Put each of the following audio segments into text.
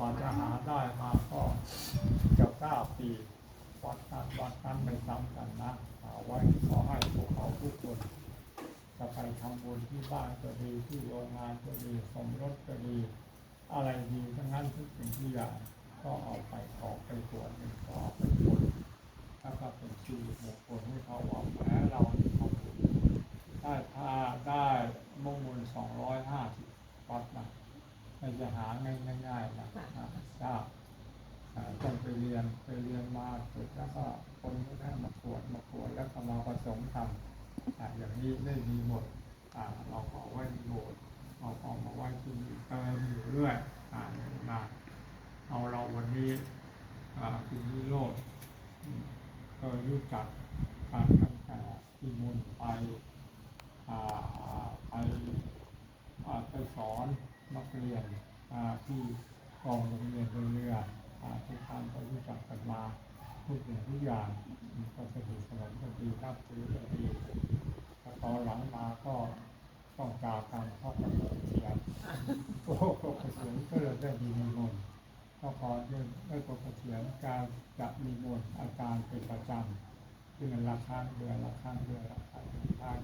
กว่าจะหาได้มาก็เกือบเก้าปีวัดนั้นวัดนั้นไม่ซ้ำกันนะเอาไว้ขอให้พวกเขาทุกคนจะไปทำบุญที่บ้านก็ดีที่โรงงานก็ดีสมรสก็ดี อะไรดีทั้งนั้นทุกสิ่งทุกอย่างก็เอาไปขอไปตรวจหนึ่อไปตรวจแล้วก็เป็นชีวิตบุคคลให้เขาว่าแหมเรานี่ทำบุญได้พาได้มงคลสองร้อยห้าสิบวัดนะ ไม่จะหาง่ายๆนะนะยากอ่าต้องไปเรียนไปเรียนมาเสร็จแล้วก็คนก็ได้มาตรวจมาตรวจแล้วก็มาผสมกันอะอย่างนี้ได้มีหมดอ่าเราขอไว้ในโบสถ์เราขอมาไว้ที่นี่เติมอยู่เรื่อยอ่ามาเอาเราวันนี้อ่าคุณวิโรจน์อืมก็รู้จักการตั้งแต่ที่มุนไปอ่าอ่าไปอ่าไปสอน นักเรียนที่กองโรงเรียนเรือเรืออ่าทุกท่านก็รู้จักกันมาทุกสิ่งทุกอย่างก็สนิทสนมกันดีนับถือกันดีแต่ตอนหลังมาก็ต้องจากกันเพราะกระเสียณโอ้โหกระเสียณก็เลยได้มีมนก็ขอเรื่องได้กระเสียณการจะมีมนอาจารย์เป็นประจำเดือนละครั้งเดือนละครั้งเดือนละครั้งเดือนละครั้ง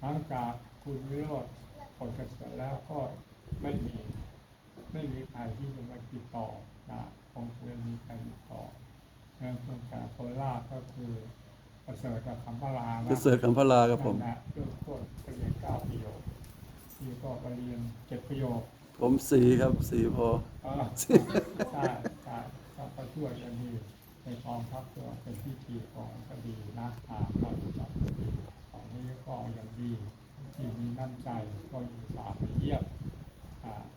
หลังจากคุณวิโรธผลกระเกษียณแล้วก็ ไม่มีไม่มีใครที่จะมาติดต่อนะคงจะมีใครติดต่อเรื่องโครงการโคราชก็คือประเสริฐกับคำพลานะประเสริฐคำพลาครับผมนั่นแหละเริ่มต้นไปเรียนเก้าประโยคที่ก็ไปเรียนเจ็ดประโยคผมสีครับสีพอเออใช่ใช่ก็ก็ช่วยกันดีในกองทัพก็เป็นพิธีของก็ดีนะอ่าก็จับก็ดีของนี้ก็ยังดีที่มีน้ำใจก็มีสาไปเยี่ยมอ่า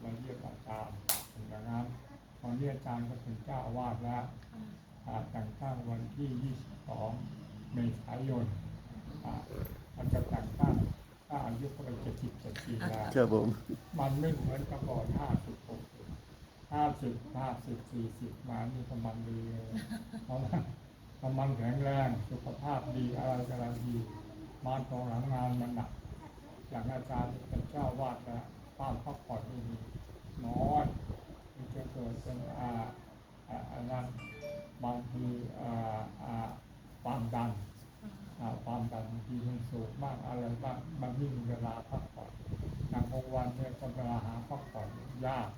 มาเยี่ยมอาจารย์เป็นอย่างนั้นตอนนี้อาจารย์ก็เป็นเจ้าอาวาสแล้วอ่าแต่งตั้งวันที่ 22 เมษายนอ่ามันจะแต่งตั้งถ้าอายุก็ไปเจ็ดสิบเจ็ดปีแล้วครับผมมันไม่เหมือนกับก่อนห้าสิบหกห้าสิบห้าสิบสี่สิบมานี่กำลังดีเลยเพราะมันกำลังแข็งแรงสุขภาพดีอะไรกำลังดี มาตรงหลังงานมันหนักอย่างอาจารย์เป็นเจ้าวาดนะบ้านพักผ่อนไม่มี น้อยมันจะเกิดเป็นอาอ่าอันนั้นบางทีอ่าอาความดันอ่าความดันบางทีมันสูงมากอะไรบ้างมันไม่มีเวลาพักผ่อนอย่างวันเนี่ยก็เวลาหาพักผ่อนยาก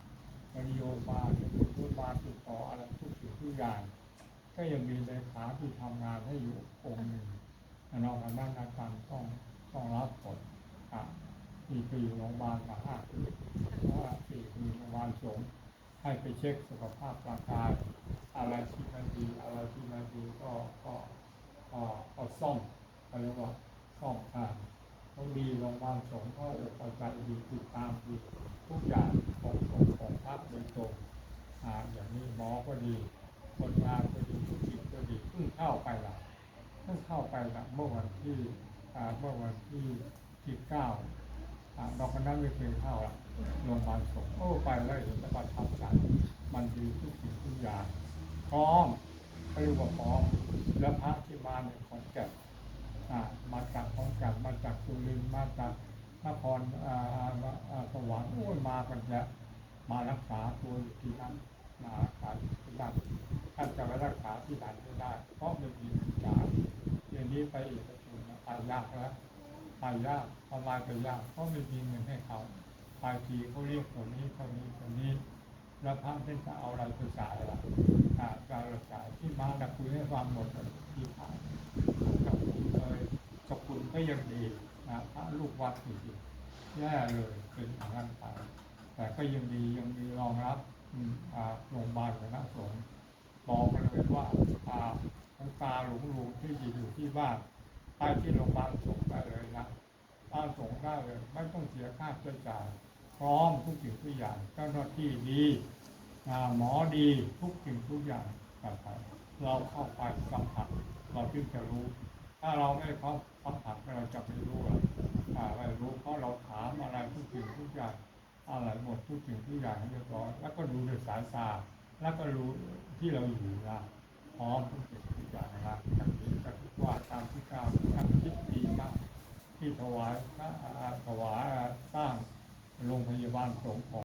นโยบายพูดมาติดต่ออะไรทุกสิ่งทุกอย่างก็ยังมีเลขาที่ทำงานให้อยู่องค์หนึ่งนอกจากนั้นอาจารต้องต้องรับผลอ่าปีปีโรงพยาบาลมาห้าปี สงฆ์ให้ไปเช็คสุขภาพร่างกาย อะไรที่ไม่ดี อะไรที่ไม่ดีก็ก็ก็ก็ซ่อมเขาเรียกว่าซ่อมทางต้องดีโรงพยาบาลสงฆ์ก็อกเอาใจดีติดตามดีทุกอย่างของของของพระโดยตรงอ่าอย่างนี้หมอก็ดี คนงานก็ดีทุกสิ่งก็ดีเพิ่งเข้าไปละเพิ่งเข้าไปละเมื่อวันที่อ่าเมื่อวันที่ที่ เก้าอ่าดอกคนนั้นไม่เคยเข้าละโรงพยาบาลสงฆ์โอ้ไปแล้วเห็นแล้วประทับใจมันดีทุกสิ่งทุกอย่างพร้อมเขาเรียกว่าพร้อมแล้วพระที่มาในขอนแก่นอ่ามาจากขอนแก่นมาจากสุรินทร์มาจากนครอ่าอ่าสวรรค์โอ้ยมากันเยอะมารักษาตัวอยู่ที่นั่นมารักษายที่นั่นท่านจะไปรักษาที่ไหนไม่ได้ เพราะไม่มีเงินจ่ายเดี๋ยวนี้ไปอีกประชุมไปยากแล้ว ไปยากทำลายไปยากเพราะไม่มีเงินให้เขาบางทีเขาเรียกคนนี้คนนี้คนนี้ แล้วพระท่านจะเอาอะไรไปจ่ายล่ะอ่าการจ่ายที่มาดักคุยให้ฟังหมดที่ผ่านกับคุณเลยกับคุณก็ยังดีนะพระลูกวัดจริงๆแย่เลยเป็นอย่างนั้นไปแต่ก็ยังดียังมีรองรับโรงพยาบาลคณะสงฆ์บอกกันเลยว่าอ่าหลวงตาหลวงที่อยู่ที่บ้าน ไปที่โรงพยาบาลสงได้เลยนะบ้านสงได้เลย ไม่ต้องเสียค่าใช้จ่าย พร้อมทุกสิ่งทุกอย่างเจ้าหน้าที่ดีอ่าหมอดีทุกสิ่งทุกอย่างต่างๆเราเข้าไปสัมผัสเราจึงจะรู้ ถ้าเราไม่เข้าสัมผัสเราจะไม่รู้อกอ่าไม่รู้เพราะเราถามอะไรทุกสิ่งทุกอย่างอะไรหมดทุกสิ่งทุกอย่างเรียบร้อยแล้วก็ดูด้วยสายตาแล้วก็รู้ที่เราอยู่นะพร้อมทุกสิ่งทุกอย่างนะอย่างนี้ก็คิดว่าตามที่กล่าวท่านคิดดีมาก ที่ถวายถวายสร้างโรงพยาบาลสงฆ์ของ